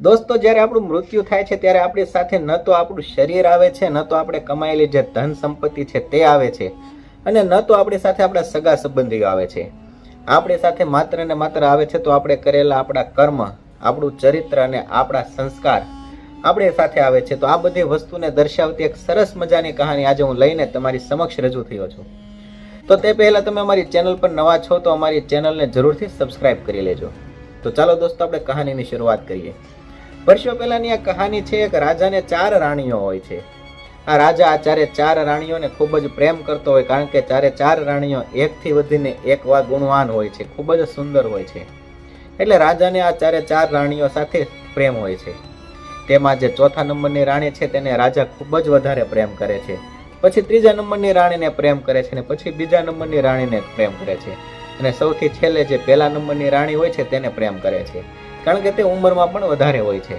દોસ્તો, જ્યારે આપણું મૃત્યુ થાય છે, ત્યારે આપણી સાથે ન તો આપણું શરીર આવે છે, ન તો આપણે કમાયેલી જે ધન સંપત્તિ છે, તે આવે છે. અને ન તો આપણી સાથે આપણા સગા સંબંધીઓ આવે છે. આપણી સાથે માત્ર ને માત્ર આવે છે તો આપણે કરેલા આપણા કર્મ, આપણું ચરિત્ર અને આપણા સંસ્કાર આપણી સાથે આવે છે. તો આ બધી વસ્તુને દર્શાવતી એક સરસ મજાની કહાની આજે હું લઈને તમારી સમક્ષ રજૂ થયો છું. તો તે પહેલાં તમે અમારી ચેનલ પર નવા છો, તો અમારી ચેનલને જરૂરથી સબસ્ક્રાઈબ કરી લેજો. તો ચાલો દોસ્તો, આપણે કહાનીની શરૂઆત કરીએ. વર્ષો પહેલાની આ કહાની છે, એક રાજાને ચાર રાણીઓ હોય છે. આ રાજા આ ચારે ચાર રાણીઓને ખૂબ જ પ્રેમ કરતો હોય, કારણ કે ચારે ચાર રાણીઓ એકથી વધીને એક વા ગુણવાન હોય છે, ખૂબ જ સુંદર હોય છે. એટલે રાજાને આ ચારે ચાર રાણીઓ સાથે પ્રેમ હોય છે. તેમાં જે ચોથા નંબરની રાણી છે, તેને રાજા ખૂબ જ વધારે પ્રેમ કરે છે. પછી ત્રીજા નંબરની રાણીને પ્રેમ કરે છે, અને પછી બીજા નંબરની રાણીને પ્રેમ કરે છે. અને સૌથી છેલ્લે જે પહેલા નંબરની રાણી હોય છે, તેને પ્રેમ કરે છે. કારણ કે તે ઉંમરમાં પણ વધારે હોય છે.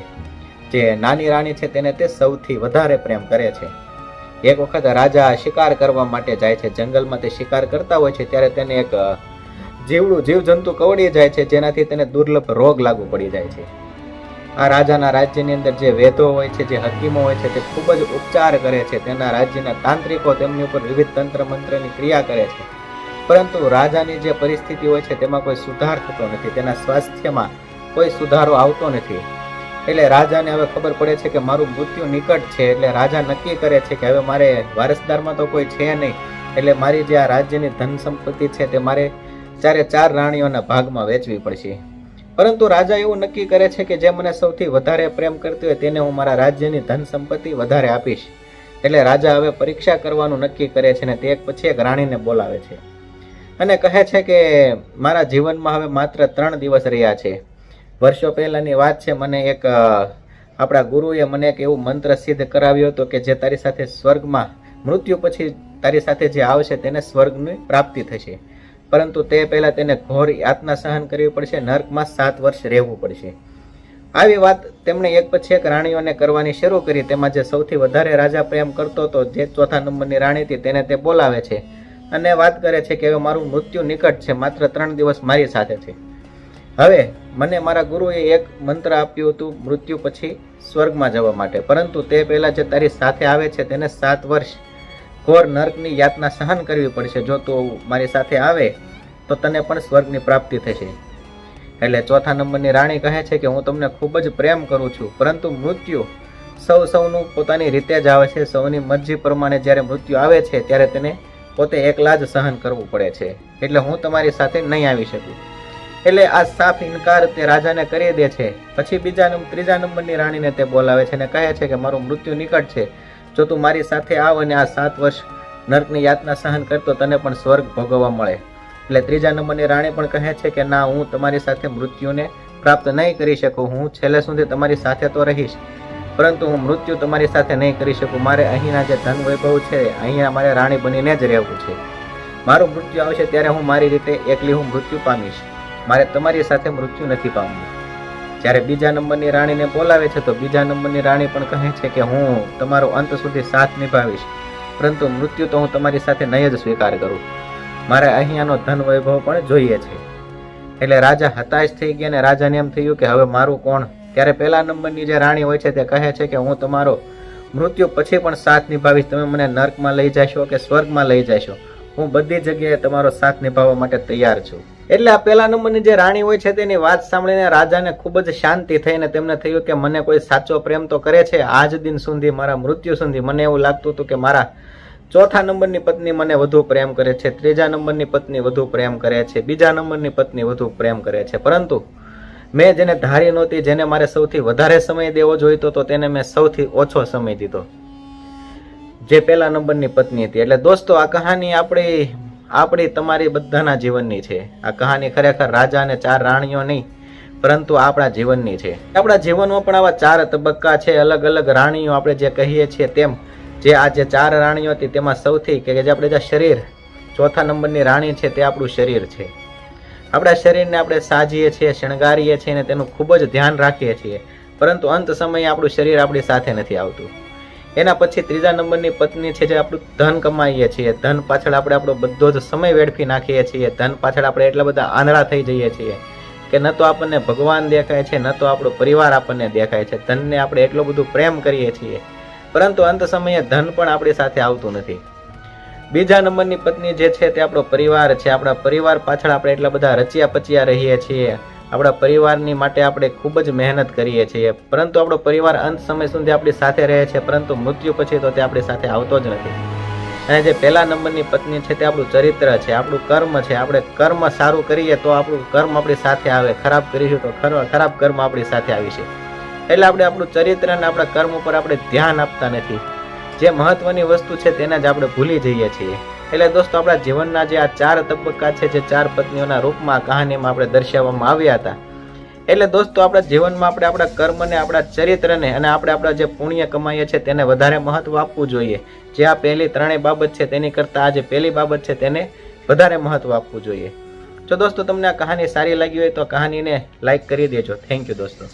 જે નાની રાણી છે તેને તે સૌથી વધારે પ્રેમ કરે છે. એક વખત રાજા શિકાર કરવા માટે જાય છે. જંગલમાં તે શિકાર કરતા હોય છે ત્યારે તેને એક જીવડું જીવજંતુ કવડી જાય છે જેનાથી તેને દુર્લભ રોગ લાગુ પડી જાય છે. આ રાજાના રાજ્યની અંદર જે વેદો હોય છે, જે હકીમો હોય છે તે ખૂબ જ ઉપચાર કરે છે. તેના રાજ્યના તાંત્રિકો તેમની ઉપર વિવિધ તંત્ર મંત્રની ક્રિયા કરે છે. પરંતુ રાજાની જે પરિસ્થિતિ હોય છે તેમાં કોઈ સુધાર થતો નથી. તેના સ્વાસ્થ્યમાં કોઈ સુધારો આવતો નથી. એટલે રાજાને હવે ખબર પડે છે કે મારું મૃત્યુ નિકટ છે, એટલે રાજા નક્કી કરે છે કે હવે મારે વારસદારમાં તો કોઈ છે નહીં. એટલે મારી જે આ રાજ્યની ધન સંપત્તિ છે તે મારે ચારે ચાર રાણીઓના ભાગમાં વેચવી પડશે. પરંતુ રાજા એવું નક્કી કરે છે કે જે મને સૌથી વધારે પ્રેમ કરતી હોય તેને હું મારા રાજ્યની ધન સંપત્તિ વધારે આપીશ. એટલે રાજા હવે પરીક્ષા કરવાનું નક્કી કરે છે ને તે એક પછી એક રાણીને બોલાવે છે. અને કહે છે કે મારા જીવનમાં હવે માત્ર ત્રણ દિવસ રહ્યા છે. વર્ષો પહેલાંની વાત છે, મને એક આપણા ગુરુએ મને એક એવું મંત્ર સિદ્ધ કરાવ્યો હતો કે જે તારી સાથે સ્વર્ગમાં મૃત્યુ પછી તારી સાથે જે આવશે તેને સ્વર્ગની પ્રાપ્તિ થશે. પરંતુ તે પહેલાં તેને ઘોર યાતના સહન કરવી પડશે, નર્કમાં સાત વર્ષ રહેવું પડશે. આવી વાત તેમણે એક પછી એક રાણીઓને કરવાની શરૂ કરી. તેમાં જે સૌથી વધારે રાજા પ્રેમ કરતો હતો, જે ચોથા નંબરની રાણી હતી, તેને તે બોલાવે છે અને વાત કરે છે કે હવે મારું મૃત્યુ નિકટ છે, માત્ર ત્રણ દિવસ મારી સાથે છે. હવે મને મારા ગુરુએ એક મંત્ર આપ્યું હતું, મૃત્યુ પછી સ્વર્ગમાં જવા માટે. પરંતુ તે પહેલાં જે તારી સાથે આવે છે તેને સાત વર્ષ ઘોર નર્કની યાતના સહન કરવી પડશે. જો તું મારી સાથે આવે, તો તને પણ સ્વર્ગની પ્રાપ્તિ થશે. એટલે ચોથા નંબરની રાણી કહે છે કે હું તમને ખૂબ જ પ્રેમ કરું છું, પરંતુ મૃત્યુ સૌ સૌનું પોતાની રીતે જ આવે છે. સૌની મરજી પ્રમાણે જ્યારે મૃત્યુ આવે છે, ત્યારે તેને પોતે એકલા જ સહન કરવું પડે છે. એટલે હું તમારી સાથે નહીં આવી શકું. એટલે આ સાફ ઇનકાર તે રાજાને કરી દે છે. પછી બીજા નંબર ત્રીજા નંબરની રાણીને તે બોલાવે છે અને કહે છે કે મારું મૃત્યુ નિકટ છે. જો તું મારી સાથે આવ અને આ સાત વર્ષ નર્કની યાતના સહન કરતો તને પણ સ્વર્ગ ભોગવવા મળે. એટલે ત્રીજા નંબરની રાણી પણ કહે છે કે ના, હું તમારી સાથે મૃત્યુને પ્રાપ્ત નહીં કરી શકું. હું છેલ્લે સુધી તમારી સાથે તો રહીશ. પરંતુ હું મૃત્યુ તમારી સાથે નહીં કરી શકું. મારે અહીંના જે ધન વૈભવ છે, અહીંયા મારે રાણી બનીને જ રહેવું છે. મારું મૃત્યુ આવશે ત્યારે હું મારી રીતે એકલી હું મૃત્યુ પામીશ. મારે તમારી સાથે મૃત્યુ નથી પામવું. જ્યારે બીજા નંબરની રાણીને બોલાવે છે, તો બીજા નંબરની રાણી પણ કહે છે કે હું તમારો અંત સુધી સાથ નિભાવીશ. પરંતુ મૃત્યુ તો હું તમારી સાથે નહીં જ સ્વીકાર કરું. મારે અહીંયાનો ધન વૈભવ પણ જોઈએ છે. એટલે રાજા હતાશ થઈ ગયા અને રાજાને એમ થયું કે હવે મારું કોણ? ત્યારે પહેલા નંબરની જે રાણી હોય છે તે કહે છે કે હું તમારો મૃત્યુ પછી પણ સાથ નિભાવીશ. તમે મને નર્કમાં લઈ જશો કે સ્વર્ગમાં લઈ જશો? હું બધી જગ્યાએ તમારો સાથ નિભાવવા માટે તૈયાર છું. એટલે આ પહેલા નંબરની જે રાણી હોય છે તેની વાત સાંભળીને રાજાને ખૂબ જ શાંતિ થઈને તેમને થયું કે મને કોઈ સાચો પ્રેમ તો કરે છે, આજ દિન સુધી મારા મૃત્યુ સુધી મને એવું લાગતું હતું કે મારા ચોથા નંબરની પત્ની મને વધુ પ્રેમ કરે છે, ત્રીજા નંબરની પત્ની વધુ પ્રેમ કરે છે, બીજા નંબરની પત્ની વધુ પ્રેમ કરે છે. પરંતુ મેં જેને ધારી નહોતી, જેને મારે સૌથી વધારે સમય દેવો જોઈતો તો તેને મેં સૌથી ઓછો સમય દીધો. જે પહેલા નંબરની પત્ની હતી. એટલે દોસ્તો, આ કહાની આપણી આપણી તમારી બધાના જીવનની છે. આ કહાની ખરેખર રાજા અને ચાર રાણીઓ નહીં, પરંતુ આપણા જીવનની છે. આપણા જીવનમાં પણ આવા ચાર તબક્કા છે, અલગ અલગ રાણીઓ આપણે જે કહીએ છીએ તેમ, જે આ જે ચાર રાણીઓ હતી તેમાં સૌથી કે જે આપણે જે શરીર, ચોથા નંબરની રાણી છે તે આપણું શરીર છે. આપણા શરીરને આપણે સાજીએ છીએ, શણગારીએ છીએ અને તેનું ખૂબ જ ધ્યાન રાખીએ છીએ. પરંતુ અંત સમયે આપણું શરીર આપણી સાથે નથી આવતું. એના પછી ત્રીજા નંબરની પત્ની છે જે આપણું ધન કમાઈએ છીએ. ધન પાછળ આપણે આપણો બધો જ સમય વેડફી નાખીએ છીએ. ધન પાછળ આપણે એટલા બધા આંધળા થઈ જઈએ છીએ કે ન તો આપણને ભગવાન દેખાય છે, ન તો આપણો પરિવાર આપણને દેખાય છે. ધનને આપણે એટલો બધું પ્રેમ કરીએ છીએ. પરંતુ અંત સમયે ધન પણ આપણી સાથે આવતું નથી. બીજા નંબરની પત્ની જે છે તે આપણો પરિવાર છે. આપણા પરિવાર પાછળ આપણે એટલા બધા રચ્યા પચ્યા રહીએ છીએ. આપણા પરિવારની માટે આપણે ખૂબ જ મહેનત કરીએ છીએ. પરંતુ આપણો પરિવાર અંત સમય સુધી આપણી સાથે રહે છે, પરંતુ મૃત્યુ પછી તો તે આપણી સાથે આવતો જ નથી. અને જે પહેલા નંબરની પત્ની છે તે આપણું ચરિત્ર છે, આપણું કર્મ છે. આપણે કર્મ સારું કરીએ તો આપણું કર્મ આપણી સાથે આવે. ખરાબ કરીશું તો ખર- ખરાબ કર્મ આપણી સાથે આવી છે. એટલે આપણે આપણું ચરિત્ર અને આપણા કર્મ ઉપર આપણે ધ્યાન આપતા નથી. જે મહત્વની વસ્તુ છે તેને જ આપણે ભૂલી જઈએ છીએ. એટલે દોસ્તો, આપણા જીવનના જે આ ચાર તબક્કા છે, જે ચાર પત્નીઓના રૂપમાં, કહાનીમાં આપણે દર્શાવવામાં આવ્યા હતા. એટલે દોસ્તો, આપણા જીવનમાં આપણે આપણા કર્મને, આપણા ચરિત્રને અને આપણે આપણા જે પુણ્ય કમાઈએ છીએ, તેને વધારે મહત્વ આપવું જોઈએ. જે આ પહેલી ત્રણેય બાબત છે, તેની કરતાં આ જે પહેલી બાબત છે, તેને વધારે મહત્વ આપવું જોઈએ. જો દોસ્તો, તમને આ કહાની સારી લાગી હોય તો કહાનીને લાઈક કરી દેજો. થેન્ક યુ દોસ્તો.